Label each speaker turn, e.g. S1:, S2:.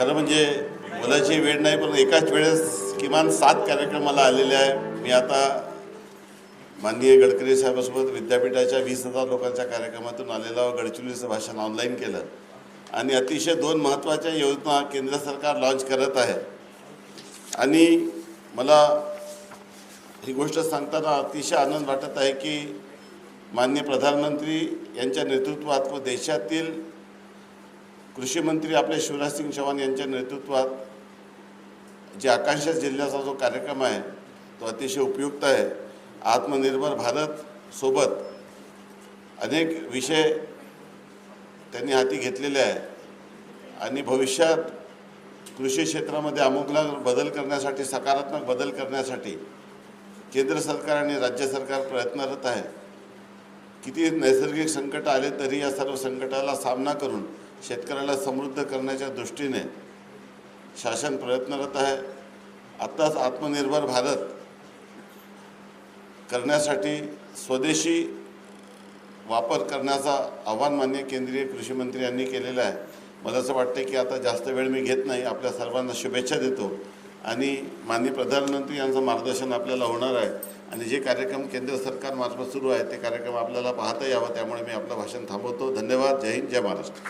S1: खरं म्हणजे मुलाची वेळ नाही पण एकाच वेळेस किमान सात कार्यक्रम मला आलेले आहे. मी आता माननीय गडकरी साहेबासोबत विद्यापीठाच्या वीस हजार लोकांच्या कार्यक्रमातून आलेलं गडचिरोलीचं भाषण ऑनलाईन केलं. आणि अतिशय दोन महत्त्वाच्या योजना केंद्र सरकार लॉन्च करत आहे. आणि मला ही गोष्ट सांगताना अतिशय आनंद वाटत आहे की माननीय प्रधानमंत्री यांच्या नेतृत्वात व देशातील कृषी मंत्री आपले शिवराज सिंग चौहान यांच्या नेतृत्वात जे आकांक्षा जिल्ह्याचा जो कार्यक्रम आहे तो अतिशय उपयुक्त आहे. आत्मनिर्भर भारत सोबत अनेक विषय त्यांनी हाती घेतलेले आहे. आणि भविष्यात कृषी क्षेत्रामध्ये आमूलाग्र बदल करण्यासाठी सकारात्मक बदल करण्यासाठी केंद्र सरकार आणि राज्य सरकार प्रयत्नरत आहे. किती नैसर्गिक संकट आले तरी या सर्व संकटाला सामना करून शेतकऱ्याला समृद्ध करण्याच्या दृष्टीने शासन प्रयत्नरत आहे. आत्ताच आत्मनिर्भर भारत करण्यासाठी स्वदेशी वापर करण्याचा आव्हान मान्य केंद्रीय कृषी मंत्री यांनी केलेलं आहे. मला असं वाटतं की आता जास्त वेळ मी घेत नाही. आपल्या सर्वांना शुभेच्छा देतो. आणि माननीय प्रधानमंत्री यांचं मार्गदर्शन आपल्याला होणार आहे. आणि जे कार्यक्रम केंद्र सरकारमार्फत सुरू आहे ते कार्यक्रम आपल्याला पाहता यावं. त्यामुळे मी आपलं भाषण थांबवतो. धन्यवाद. जय हिंद. जय महाराष्ट्र.